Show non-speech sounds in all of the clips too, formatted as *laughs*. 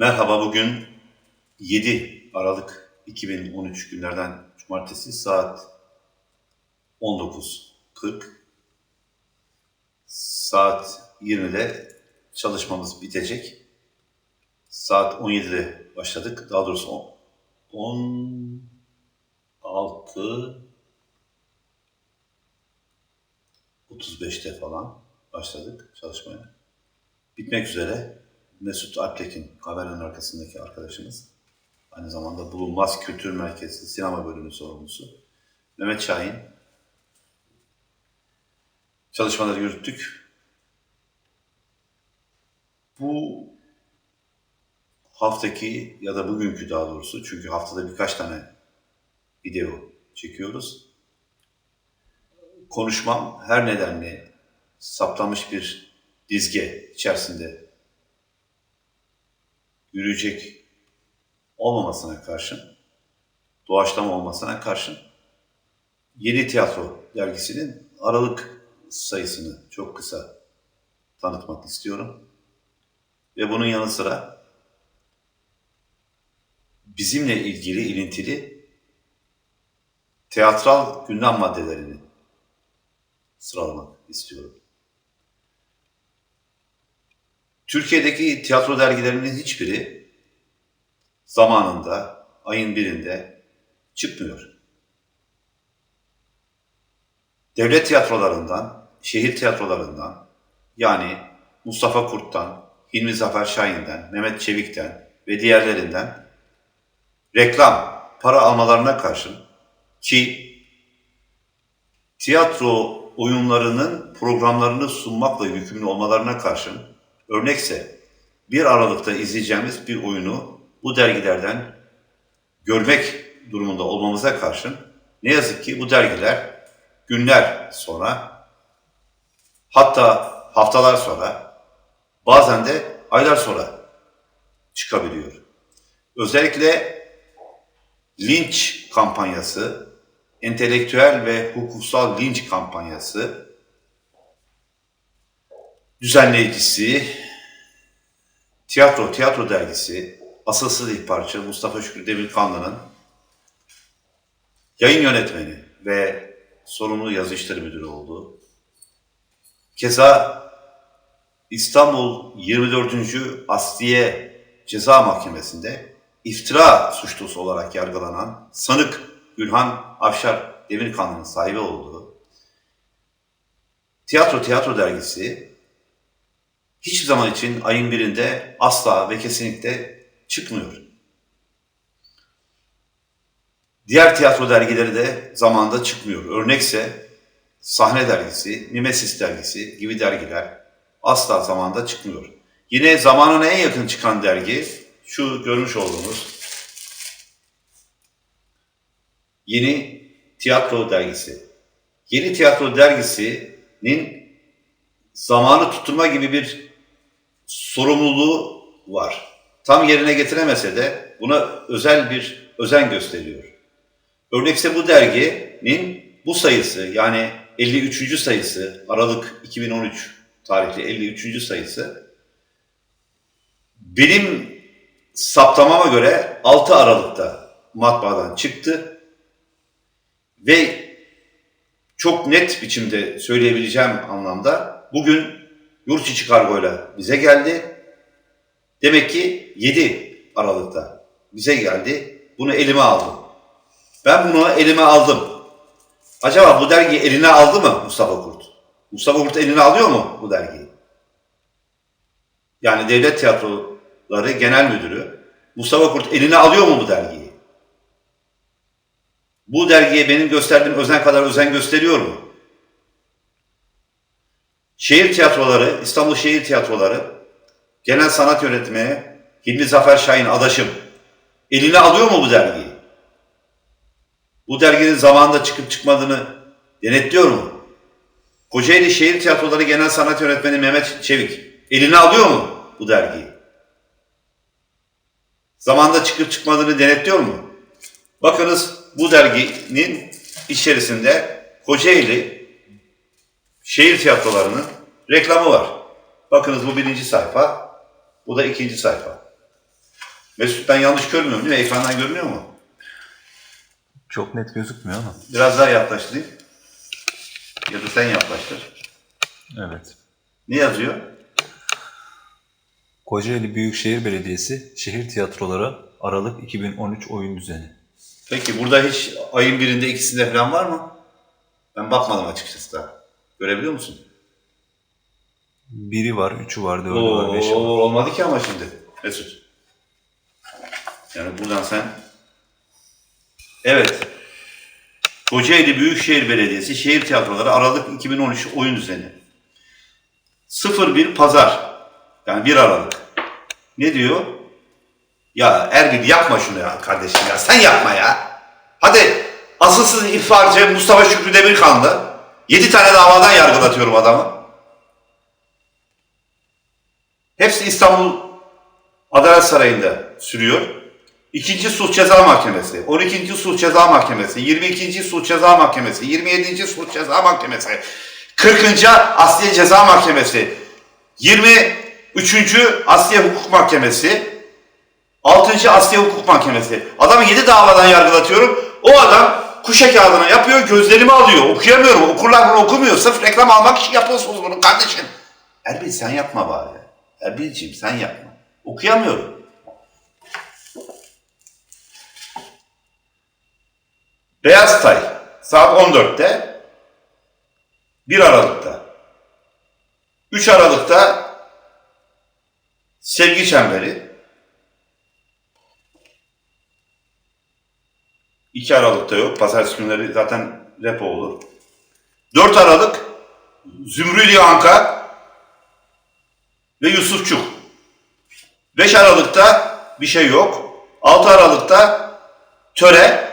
Merhaba, bugün 7 Aralık 2013 günlerden Cumartesi saat 19.40. Saat 20'de çalışmamız bitecek. Saat 17'de başladık. Daha doğrusu 16 35'te falan başladık çalışmaya. Bitmek üzere. Mesut Alptekin, haberin arkasındaki arkadaşımız. Aynı zamanda Bulunmaz Kültür Merkezi sinema bölümü sorumlusu. Mehmet Şahin. Çalışmaları yürüttük. Bu haftaki ya da bugünkü daha doğrusu çünkü haftada birkaç tane video çekiyoruz. Konuşmam her nedenle saptamış bir dizge içerisinde yürüyecek olmamasına karşın, doğaçlama olmasına karşın Yeni Tiyatro dergisinin Aralık sayısını çok kısa tanıtmak istiyorum. Ve bunun yanı sıra bizimle ilgili ilintili teatral gündem maddelerini sıralamak istiyorum. Türkiye'deki tiyatro dergilerinin hiçbiri zamanında, ayın birinde çıkmıyor. Devlet tiyatrolarından, şehir tiyatrolarından, yani Mustafa Kurt'tan, Hilmi Zafer Şahin'den, Mehmet Çevik'ten ve diğerlerinden reklam, para almalarına karşın ki tiyatro oyunlarının programlarını sunmakla yükümlü olmalarına karşın örnekse 1 Aralık'ta izleyeceğimiz bir oyunu bu dergilerden görmek durumunda olmamıza karşın ne yazık ki bu dergiler günler sonra hatta haftalar sonra bazen de aylar sonra çıkabiliyor. Özellikle linç kampanyası, entelektüel ve hukuksal linç kampanyası düzenleyicisi, tiyatro, tiyatro dergisi, asılsız ihbarcı Mustafa Şükrü Demirkanlı'nın yayın yönetmeni ve sorumlu yazı müdürü olduğu, keza İstanbul 24. Asliye Ceza Mahkemesi'nde iftira suçlusu olarak yargılanan sanık Gülhan Afşar Demirkanlı'nın sahibi olduğu Tiyatro Tiyatro dergisi hiçbir zaman için ayın birinde asla ve kesinlikle çıkmıyor. Diğer tiyatro dergileri de zamanda çıkmıyor. Örnekse Sahne Dergisi, Mimesis Dergisi gibi dergiler asla zamanda çıkmıyor. Yine zamanına en yakın çıkan dergi şu görmüş olduğunuz Yeni Tiyatro Dergisi. Yeni Tiyatro Dergisi'nin zamanı tutturma gibi bir sorumluluğu var. Tam yerine getiremese de buna özel bir özen gösteriyor. Örnekse bu derginin bu sayısı yani 53. sayısı Aralık 2013 tarihli 53. sayısı benim saptamama göre 6 Aralık'ta matbaadan çıktı ve çok net biçimde söyleyebileceğim anlamda bugün yurt içi kargoyla bize geldi. Demek ki 7 Aralık'ta bize geldi. Bunu elime aldım. Ben bunu elime aldım. Acaba bu dergiyi eline aldı mı Mustafa Kurt? Mustafa Kurt eline alıyor mu bu dergiyi? Yani Devlet Tiyatroları Genel Müdürü Mustafa Kurt eline alıyor mu bu dergiyi? Bu dergiye benim gösterdiğim özen kadar özen gösteriyor mu? Şehir tiyatroları, İstanbul Şehir Tiyatroları, Genel Sanat Yönetmeni Hilmi Zafer Şahin adaşım eline alıyor mu bu dergiyi? Bu derginin zamanında çıkıp çıkmadığını denetliyor mu? Kocaeli Şehir Tiyatroları Genel Sanat Yönetmeni Mehmet Çevik eline alıyor mu bu dergiyi? Zamanında çıkıp çıkmadığını denetliyor mu? Bakınız bu derginin içerisinde Kocaeli şehir tiyatrolarının reklamı var. Bakınız bu birinci sayfa, bu da ikinci sayfa. Mesut ben yanlış görmüyorum değil mi? Ekrandan görünüyor mu? Çok net gözükmüyor ama. Biraz daha yaklaştırayım. Ya da sen yaklaştır. Evet. Ne yazıyor? Kocaeli Büyükşehir Belediyesi şehir tiyatroları Aralık 2013 oyun düzeni. Peki burada hiç ayın birinde ikisinde falan var mı? Ben bakmadım açıkçası da. Görebiliyor musun? Biri var, üçü var, dördü Oo, var, beşi var. olmadı ki ama şimdi Mesut. Yani buradan sen Evet. Kocaeli Büyükşehir Belediyesi Şehir Tiyatroları Aralık 2013 oyun düzeni. 01 Pazar. Yani 1 Aralık. Ne diyor? Ya Erbil yapma şunu ya kardeşim ya. Sen yapma ya. Hadi asılsız ihbarcı Mustafa Şükrü Demirkanlı. 7 tane davadan yargılatıyorum adamı. Hepsi İstanbul Adalet Sarayı'nda sürüyor. İkinci Sulh Ceza Mahkemesi, 12. Sulh Ceza Mahkemesi, 22. Sulh Ceza Mahkemesi, 27. Sulh Ceza Mahkemesi, 40. Asliye Ceza Mahkemesi, 23. Asliye Hukuk Mahkemesi, 6. Asliye Hukuk Mahkemesi. Adamı 7 davadan yargılatıyorum. O adam kuşa kağıdına yapıyor, gözlerimi alıyor. Okuyamıyorum. Okurlar bunu okumuyor. Sırf reklam almak için yapıyorsunuz bunu kardeşim. Erbil sen yapma bari. Erbil'ciğim sen yapma. Okuyamıyorum. Beyaz Tay saat 14'te 1 Aralık'ta 3 Aralık'ta Sevgi Çemberi 2 Aralık'ta yok. Pazartesi günleri zaten repo olur. 4 Aralık Zümrüdü Anka ve Yusufçuk. 5 Aralık'ta bir şey yok. 6 Aralık'ta Töre.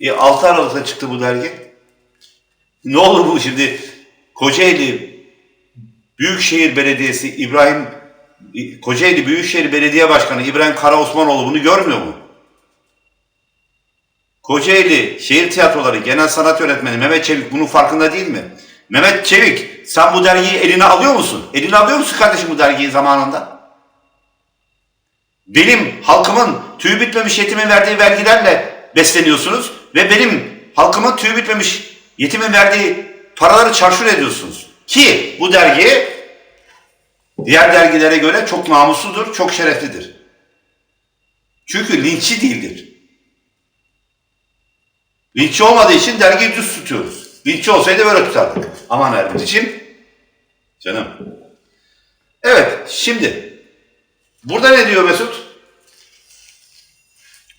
E, 6 Aralık'ta çıktı bu dergi. Ne olur bu şimdi Kocaeli Büyükşehir Belediyesi İbrahim Kocaeli Büyükşehir Belediye Başkanı İbrahim Karaosmanoğlu bunu görmüyor mu? Kocaeli Şehir Tiyatroları Genel Sanat Yönetmeni Mehmet Çevik bunun farkında değil mi? Mehmet Çevik sen bu dergiyi eline alıyor musun? Eline alıyor musun kardeşim bu dergiyi zamanında? Benim halkımın tüy bitmemiş yetimin verdiği vergilerle besleniyorsunuz ve benim halkımın tüy bitmemiş yetimin verdiği paraları çarşur ediyorsunuz. Ki bu dergi diğer dergilere göre çok namusludur, çok şereflidir. Çünkü linççi değildir. Linççi olmadığı için dergiyi düz tutuyoruz. Linççi olsaydı böyle tutardık. Aman Erbil'ciğim. Canım. Evet, şimdi burada ne diyor Mesut?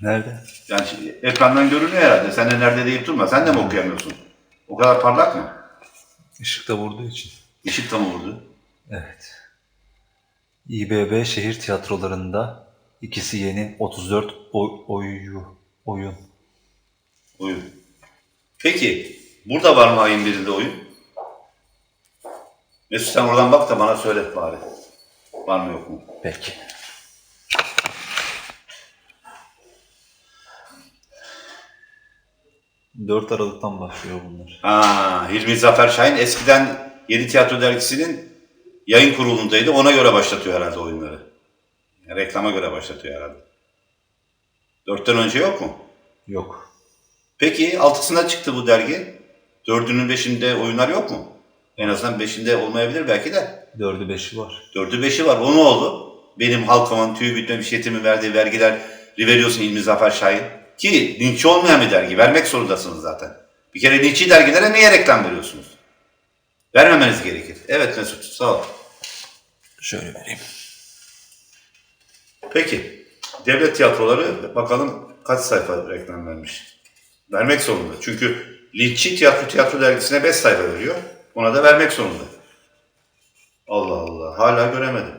Nerede? Yani şimdi ekrandan görünüyor herhalde. Sen de nerede deyip durma. Sen de mi okuyamıyorsun? O kadar parlak mı? Işıkta vurduğu için. Işık da mı vurdu? Evet. İBB şehir tiyatrolarında ikisi yeni 34 oy, oyu, oyun. Oyun. Peki, burada var mı ayın birinde oyun? Mesut sen oradan bak da bana söyle bari. Var mı yok mu? Peki. ...4 Aralık'tan başlıyor bunlar. Ha, Hilmi Zafer Şahin eskiden Yeni Tiyatro Dergisi'nin yayın kurulundaydı. Ona göre başlatıyor herhalde oyunları. Yani reklama göre başlatıyor herhalde. Dörtten önce yok mu? Yok. Peki altısında çıktı bu dergi. Dördünün beşinde oyunlar yok mu? En azından beşinde olmayabilir belki de. 4'ü 5'i var. Dördü beşi var. O ne oldu? Benim halkımın tüy bitmemiş yetimin verdiği vergiler veriyorsun İlmi Zafer Şahin. Ki linççi olmayan bir dergi. Vermek zorundasınız zaten. Bir kere linççi dergilere niye reklam veriyorsunuz? Vermemeniz gerekir. Evet Mesut sağ ol. Şöyle vereyim. Peki. Devlet tiyatroları bakalım kaç sayfa reklam vermiş. Vermek zorunda. Çünkü linççi tiyatro tiyatro dergisine 5 sayfa veriyor. Ona da vermek zorunda. Allah Allah. Hala göremedim.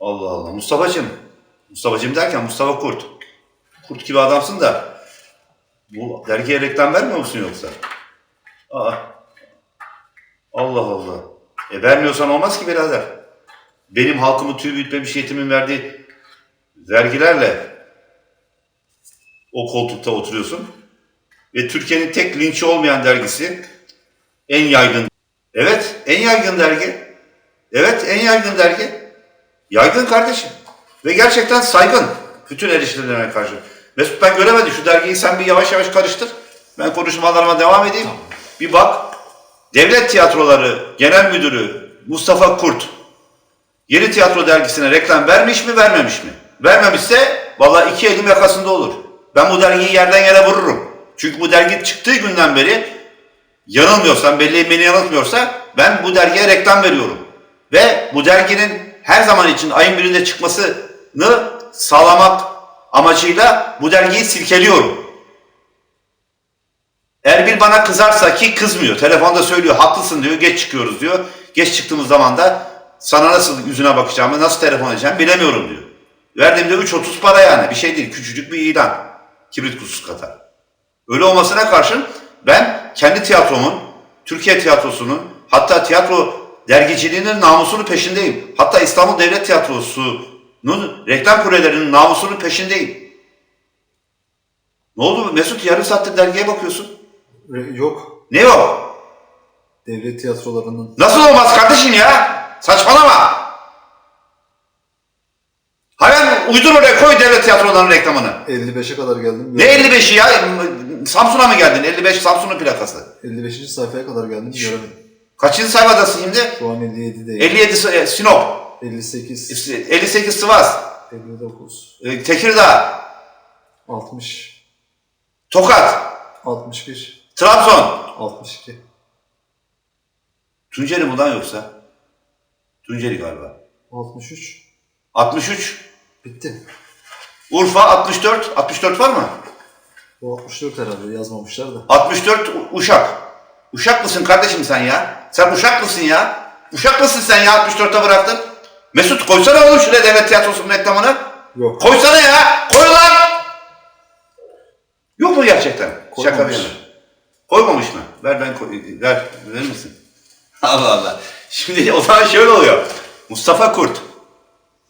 Allah Allah. Mustafa'cığım. Mustafa'cığım derken Mustafa Kurt. Kurt gibi adamsın da bu dergiye reklam vermiyor musun yoksa? Aa. Allah Allah. E vermiyorsan olmaz ki birader. Benim halkımı tüy bitmemiş yetimin verdiği vergilerle o koltukta oturuyorsun. Ve Türkiye'nin tek linçi olmayan dergisi en yaygın. Evet, en yaygın dergi. Evet, en yaygın dergi. Yaygın kardeşim. Ve gerçekten saygın bütün eleştirilerine karşı. Mesut ben göremedim şu dergiyi sen bir yavaş yavaş karıştır. Ben konuşmalarıma devam edeyim. Bir bak. Devlet Tiyatroları Genel Müdürü Mustafa Kurt Yeni Tiyatro dergisine reklam vermiş mi vermemiş mi? Vermemişse vallahi iki elim yakasında olur. Ben bu dergiyi yerden yere vururum. Çünkü bu dergi çıktığı günden beri yanılmıyorsam, belli beni yanıltmıyorsa ben bu dergiye reklam veriyorum. Ve bu derginin her zaman için ayın birinde çıkmasını sağlamak amacıyla bu dergiyi silkeliyorum. Erbil bana kızarsa ki kızmıyor. Telefonda söylüyor haklısın diyor geç çıkıyoruz diyor. Geç çıktığımız zaman da sana nasıl yüzüne bakacağımı nasıl telefon edeceğim bilemiyorum diyor. Verdiğimde 3.30 para yani bir şey değil küçücük bir ilan. Kibrit kutusu kadar. Öyle olmasına karşın ben kendi tiyatromun, Türkiye tiyatrosunun hatta tiyatro dergiciliğinin namusunun peşindeyim. Hatta İstanbul Devlet Tiyatrosu'nun reklam kulelerinin namusunun peşindeyim. Ne oldu Mesut yarım saattir dergiye bakıyorsun. Yok. Ne o? Devlet tiyatrolarının Nasıl olmaz kardeşim ya? Saçmalama. Hemen uydur oraya koy devlet tiyatrolarının reklamını. 55'e kadar geldim. Ne 55'i ya? Samsun'a mı geldin? 55 Samsun'un plakası. 55. sayfaya kadar geldim göremedim. Kaçıncı sayfadasın şimdi? Şu an 57 değil. 57 Sı- e, Sinop. 58, 58 Sivas. 59, e, Tekirdağ. 60, Tokat. 61, Trabzon. 62. Tunceli lan yoksa? Tunceli galiba. 63. 63. Bitti. Urfa 64. 64 var mı? Bu 64 herhalde yazmamışlar da. 64 U- Uşak. Uşak mısın kardeşim sen ya? Sen Uşak mısın ya? Uşak mısın sen ya 64'te bıraktın? Mesut koysana oğlum şuraya devlet tiyatrosunun reklamını. Yok. Koysana ya. Koy lan. Yok mu gerçekten? Şaka bir Koymamış. yana. Koymamış mı? Ver ben koy. Ver. Verir misin? *laughs* Allah Allah. Şimdi o zaman şöyle oluyor. Mustafa Kurt.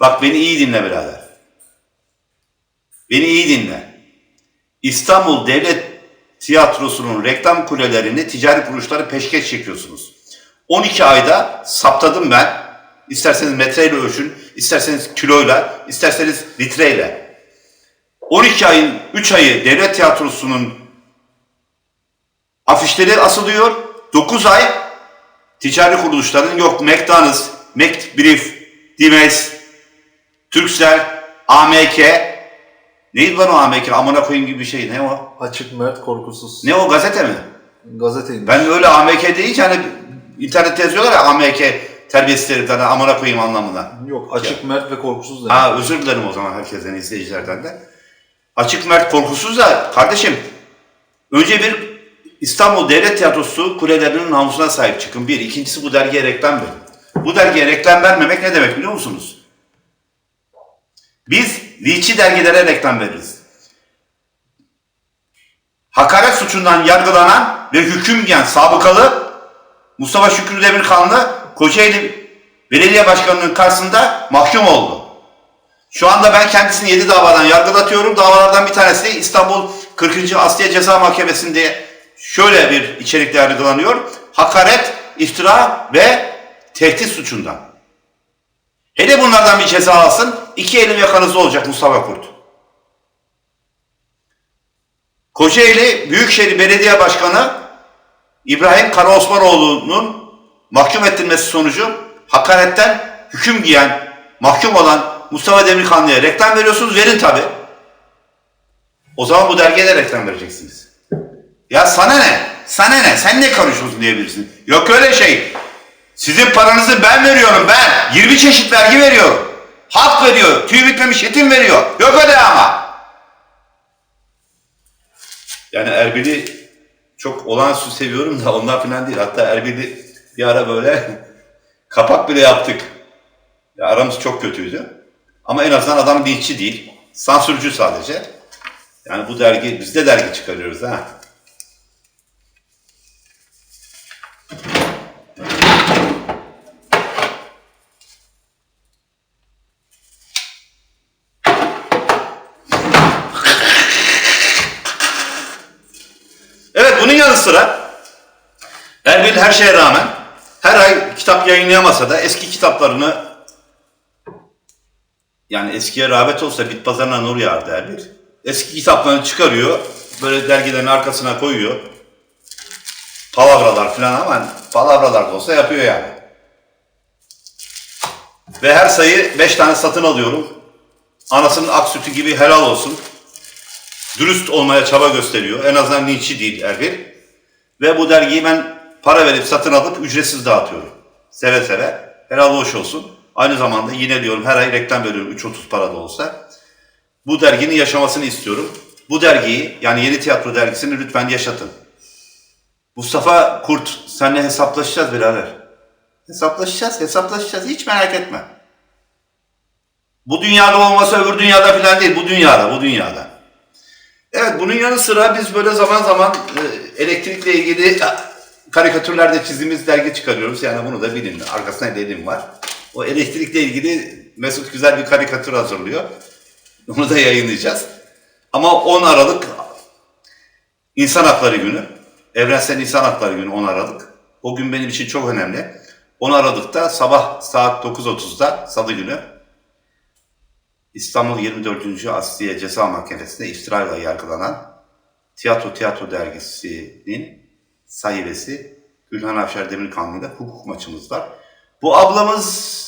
Bak beni iyi dinle birader. Beni iyi dinle. İstanbul Devlet Tiyatrosu'nun reklam kulelerini ticari kuruluşlara peşkeş çekiyorsunuz. 12 ayda saptadım ben. İsterseniz metreyle ölçün, isterseniz kiloyla, isterseniz litreyle. 12 ayın 3 ayı devlet tiyatrosunun afişleri asılıyor. 9 ay ticari kuruluşların yok McDonald's, McBrief, Dimes, Turkcell, AMK. Neydi lan o AMK? Amına koyayım gibi bir şey. Ne o? Açık, mert, korkusuz. Ne o gazete mi? Gazeteymiş. Ben öyle AMK deyince hani internette yazıyorlar ya AMK terbiyesiz herifler hani amına koyayım anlamına. Yok. Açık, mert ve korkusuz demek. Ha özür dilerim o zaman herkesten izleyicilerden de. Açık mert korkusuz da kardeşim önce bir İstanbul Devlet Tiyatrosu kulelerinin namusuna sahip çıkın. Bir. ikincisi bu dergiye reklam verin. Bu dergiye reklam vermemek ne demek biliyor musunuz? Biz linççi dergilere reklam veririz. Hakaret suçundan yargılanan ve hüküm giyen sabıkalı Mustafa Şükrü Demirkanlı Kocaeli Belediye Başkanı'nın karşısında mahkum oldu. Şu anda ben kendisini 7 davadan yargılatıyorum. Davalardan bir tanesi İstanbul 40. Asliye Ceza Mahkemesi'nde şöyle bir içerikle yargılanıyor. Hakaret, iftira ve tehdit suçundan. Hele bunlardan bir ceza alsın, iki elim yakanızda olacak Mustafa Kurt. Kocaeli Büyükşehir Belediye Başkanı İbrahim Karaosmanoğlu'nun mahkum ettirilmesi sonucu hakaretten hüküm giyen, mahkum olan Mustafa Demirkanlı'ya reklam veriyorsunuz, verin tabi. O zaman bu dergiye de reklam vereceksiniz. Ya sana ne? Sana ne? Sen ne karışıyorsun diyebilirsin. Yok öyle şey. Sizin paranızı ben veriyorum ben. 20 çeşit vergi veriyorum. Halk veriyor. Tüy bitmemiş yetim veriyor. Yok öyle ama. Yani Erbil'i çok olağanüstü seviyorum da ondan falan değil. Hatta Erbil'i bir ara böyle *laughs* kapak bile yaptık. Ya aramız çok kötüydü. Ama en azından adam linççi değil. Sansürcü sadece. Yani bu dergi, biz de dergi çıkarıyoruz ha. Evet bunun yanı sıra Erbil her şeye rağmen her ay kitap yayınlayamasa da eski kitaplarını yani eskiye rağbet olsa bit pazarına nur yağar derler. Eski kitaplarını çıkarıyor, böyle dergilerin arkasına koyuyor. Palavralar falan ama palavralar da olsa yapıyor yani. Ve her sayı 5 tane satın alıyorum. Anasının ak sütü gibi helal olsun. Dürüst olmaya çaba gösteriyor. En azından linççi değil Erbil. Ve bu dergiyi ben para verip satın alıp ücretsiz dağıtıyorum. Seve seve. Helal hoş olsun. Aynı zamanda yine diyorum her ay reklam veriyorum 3.30 para da olsa. Bu derginin yaşamasını istiyorum. Bu dergiyi yani Yeni Tiyatro dergisini lütfen yaşatın. Mustafa Kurt seninle hesaplaşacağız birader. Hesaplaşacağız, hesaplaşacağız. Hiç merak etme. Bu dünyada olmasa öbür dünyada falan değil. Bu dünyada, bu dünyada. Evet bunun yanı sıra biz böyle zaman zaman e, elektrikle ilgili karikatürlerde çizdiğimiz dergi çıkarıyoruz. Yani bunu da bilin. Arkasında dediğim var. O elektrikle ilgili Mesut güzel bir karikatür hazırlıyor. Onu da yayınlayacağız. Ama 10 Aralık İnsan Hakları Günü. Evrensel İnsan Hakları Günü 10 Aralık. O gün benim için çok önemli. 10 Aralık'ta sabah saat 9.30'da Salı günü İstanbul 24. Asliye Ceza Mahkemesi'nde iftirayla yargılanan Tiyatro Tiyatro Dergisi'nin sahibesi Gülhan Avşar Demirkanlı'yla hukuk maçımız var. Bu ablamız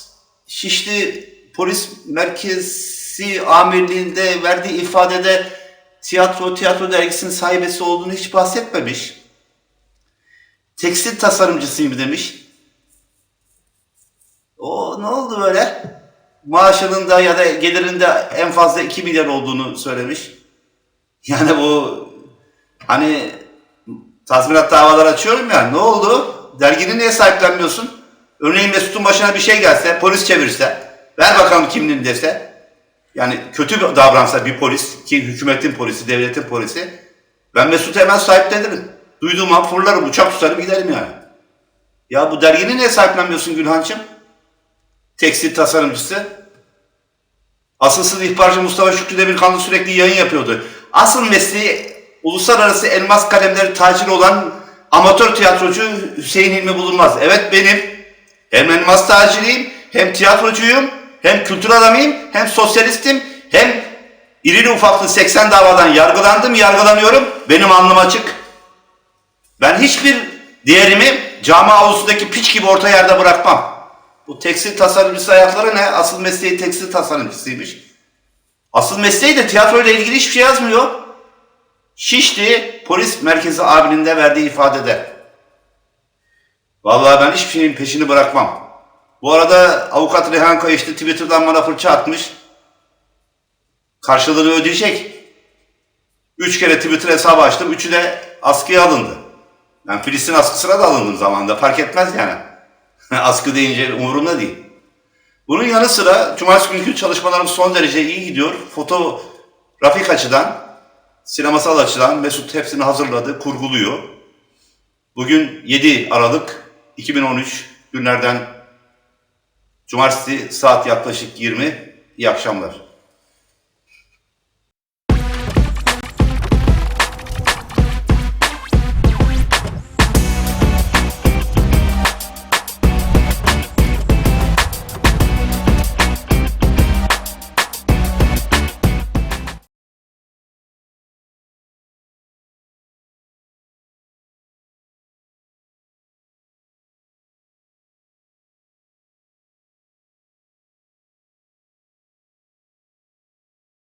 Şişli Polis Merkezi Amirliği'nde verdiği ifadede Tiyatro Tiyatro Dergisi'nin sahibesi olduğunu hiç bahsetmemiş. Tekstil tasarımcısıyım demiş. O ne oldu böyle? Maaşının da ya da gelirinde en fazla 2 milyar olduğunu söylemiş. Yani bu hani tazminat davaları açıyorum ya ne oldu? Dergini niye sahiplenmiyorsun? Örneğin Mesut'un başına bir şey gelse, polis çevirse, ver bakalım kimliğini dese, yani kötü bir davransa bir polis, ki hükümetin polisi, devletin polisi, ben Mesut'u hemen sahiplenirim. Duyduğum an fırlarım, uçak tutarım giderim yani. Ya bu dergini niye sahiplenmiyorsun Gülhan'cığım? Tekstil tasarımcısı. Asılsız ihbarcı Mustafa Şükrü Demirkanlı sürekli yayın yapıyordu. Asıl mesleği uluslararası elmas kalemleri taciri olan amatör tiyatrocu Hüseyin Hilmi bulunmaz. Evet benim. Hem elmas taciriyim, hem tiyatrocuyum, hem kültür adamıyım, hem sosyalistim, hem irili ufaklı 80 davadan yargılandım, yargılanıyorum. Benim alnım açık. Ben hiçbir değerimi cami avlusundaki piç gibi orta yerde bırakmam. Bu tekstil tasarımcısı ayakları ne? Asıl mesleği tekstil tasarımcısıymış. Asıl mesleği de tiyatro ile ilgili hiçbir şey yazmıyor. Şişli polis merkezi abinin verdiği ifadede. Vallahi ben hiçbir şeyin peşini bırakmam. Bu arada avukat Rehan Kayışlı Twitter'dan bana fırça atmış. Karşılığını ödeyecek. Üç kere Twitter hesabı açtım. Üçü de askıya alındı. Ben Filistin askısına da alındım zamanında. Fark etmez yani. *laughs* Askı deyince umurumda değil. Bunun yanı sıra cumartesi günkü çalışmalarım son derece iyi gidiyor. Fotoğrafik açıdan, sinemasal açıdan Mesut hepsini hazırladı, kurguluyor. Bugün 7 Aralık 2013 günlerden cumartesi saat yaklaşık 20. İyi akşamlar.